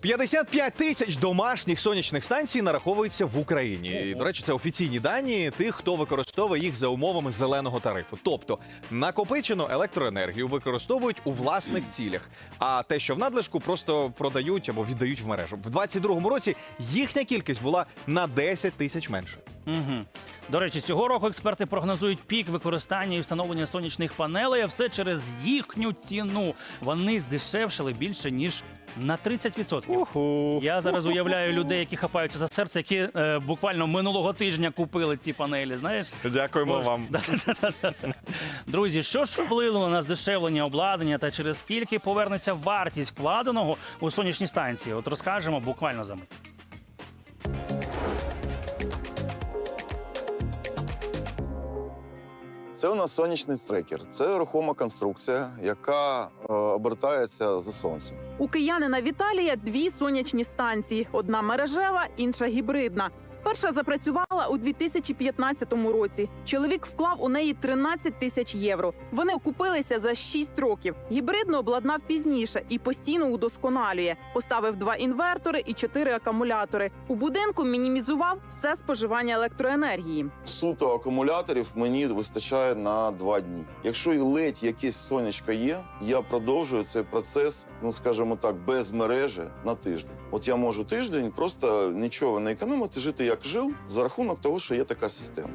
55 тисяч домашніх сонячних станцій нараховується в Україні. І, до речі, це офіційні дані тих, хто використовує їх за умовами зеленого тарифу. Тобто накопичену електроенергію використовують у власних цілях, а те, що в надлишку, просто продають або віддають в мережу. В 22-му році їхня кількість була на 10 тисяч менше. Угу. До речі, цього року експерти прогнозують пік використання і встановлення сонячних панелей, а все через їхню ціну. Вони здешевшили більше ніж на 30%. Уху. Я зараз уявляю людей, які хапаються за серце, які е, буквально минулого тижня купили ці панелі. Знаєш, Дякуємо Боже, вам. Друзі, що ж вплинуло на здешевлення обладнання та через скільки повернеться вартість вкладеного у сонячні станції? От розкажемо буквально за мить. Це у нас сонячний трекер. Це рухома конструкція, яка е, обертається за сонцем. У киянина Віталія дві сонячні станції: одна мережева, інша гібридна. Перша запрацювала у 2015 році. Чоловік вклав у неї 13 тисяч євро. Вони окупилися за 6 років. Гібридну обладнав пізніше і постійно удосконалює. Поставив два інвертори і чотири акумулятори. У будинку мінімізував все споживання електроенергії. Суто акумуляторів мені вистачає на два дні. Якщо і ледь якесь сонечко є, я продовжую цей процес, ну скажімо так, без мережі на тиждень. От я можу тиждень просто нічого не економити, жити як жив за рахунок того, що є така система.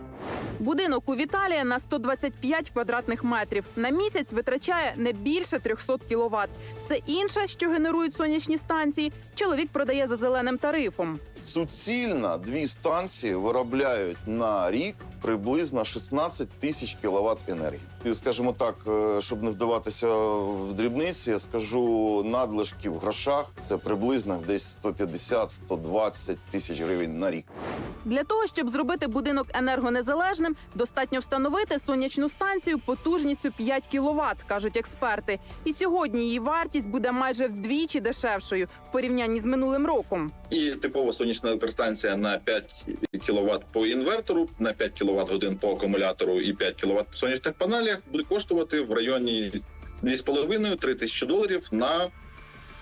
Будинок у Віталія на 125 квадратних метрів. На місяць витрачає не більше 300 кіловат. Все інше, що генерують сонячні станції, чоловік продає за зеленим тарифом. Суцільно дві станції виробляють на рік приблизно 16 тисяч кіловат енергії. І, скажімо так, е, щоб не вдаватися в дрібниці, я скажу надлишки в грошах це приблизно десь 150-120 тисяч гривень на рік. Для того, щоб зробити будинок енергонезалежним, достатньо встановити сонячну станцію потужністю 5 кВт, кажуть експерти. І сьогодні її вартість буде майже вдвічі дешевшою в порівнянні з минулим роком. І типова сонячна електростанція на 5 кВт по інвертору, на 5 кВт годин по акумулятору і 5 кВт по сонячних панелях буде коштувати в районі 2,5-3 тисячі доларів на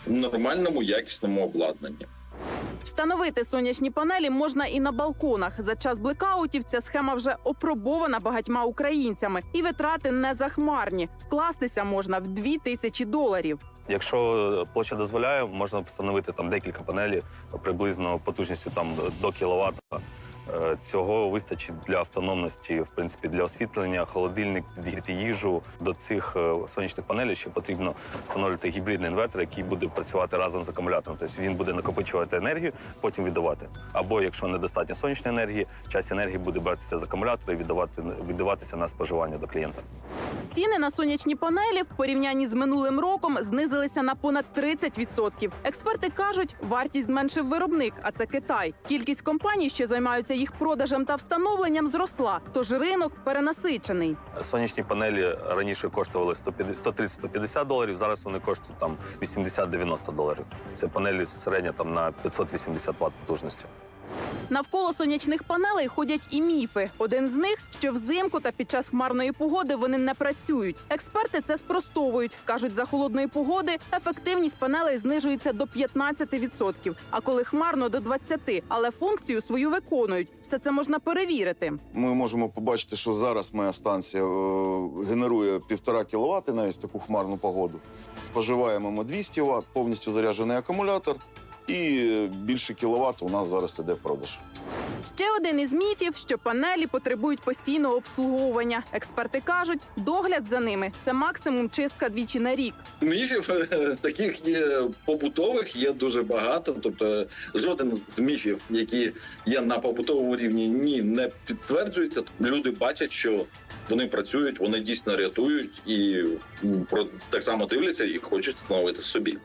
нормальному якісному обладнанні. Встановити сонячні панелі можна і на балконах. За час блекаутів ця схема вже опробована багатьма українцями, і витрати не захмарні. Вкластися можна в 2 тисячі доларів. Якщо площа дозволяє, можна встановити там декілька панелей приблизно потужністю там до кіловат. Е, Цього вистачить для автономності, в принципі, для освітлення, холодильник, підігріти їжу. До цих е, сонячних панелей ще потрібно встановлювати гібридний інвертор, який буде працювати разом з акумулятором. Тобто він буде накопичувати енергію, потім віддавати. Або якщо недостатньо сонячної енергії, часть енергії буде братися з акумулятора і віддавати віддаватися на споживання до клієнта. Ціни на сонячні панелі в порівнянні з минулим роком знизилися на понад 30%. Експерти кажуть, вартість зменшив виробник, а це Китай. Кількість компаній, що займаються їх продажем та встановленням, зросла. Тож ринок перенасичений. Сонячні панелі раніше коштували 130-150 доларів. Зараз вони коштують там 80-90 доларів. Це панелі середня там на 580 Вт потужності. Навколо сонячних панелей ходять і міфи. Один з них, що взимку та під час хмарної погоди вони не працюють. Експерти це спростовують. кажуть, за холодної погоди ефективність панелей знижується до 15%, а коли хмарно до 20%. Але функцію свою виконують. Все це можна перевірити. Ми можемо побачити, що зараз моя станція е, генерує півтора кВт навіть таку хмарну погоду. Споживаємо ми 200 Вт, повністю заряджений акумулятор, і більше кіловат у нас зараз іде продаж. Ще один із міфів, що панелі потребують постійного обслуговування. Експерти кажуть, догляд за ними це максимум чистка двічі на рік. Міфів е, таких є побутових, є дуже багато. Тобто жоден з міфів, які є на побутовому рівні, ні не підтверджується. Люди бачать, що вони працюють, вони дійсно рятують і про так само дивляться і хочуть встановити собі.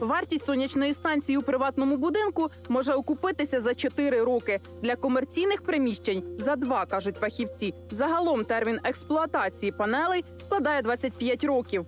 Вартість сонячної станції у приватному будинку може окупитися за 4 роки. Для комерційних приміщень за два кажуть фахівці. Загалом термін експлуатації панелей складає 25 років.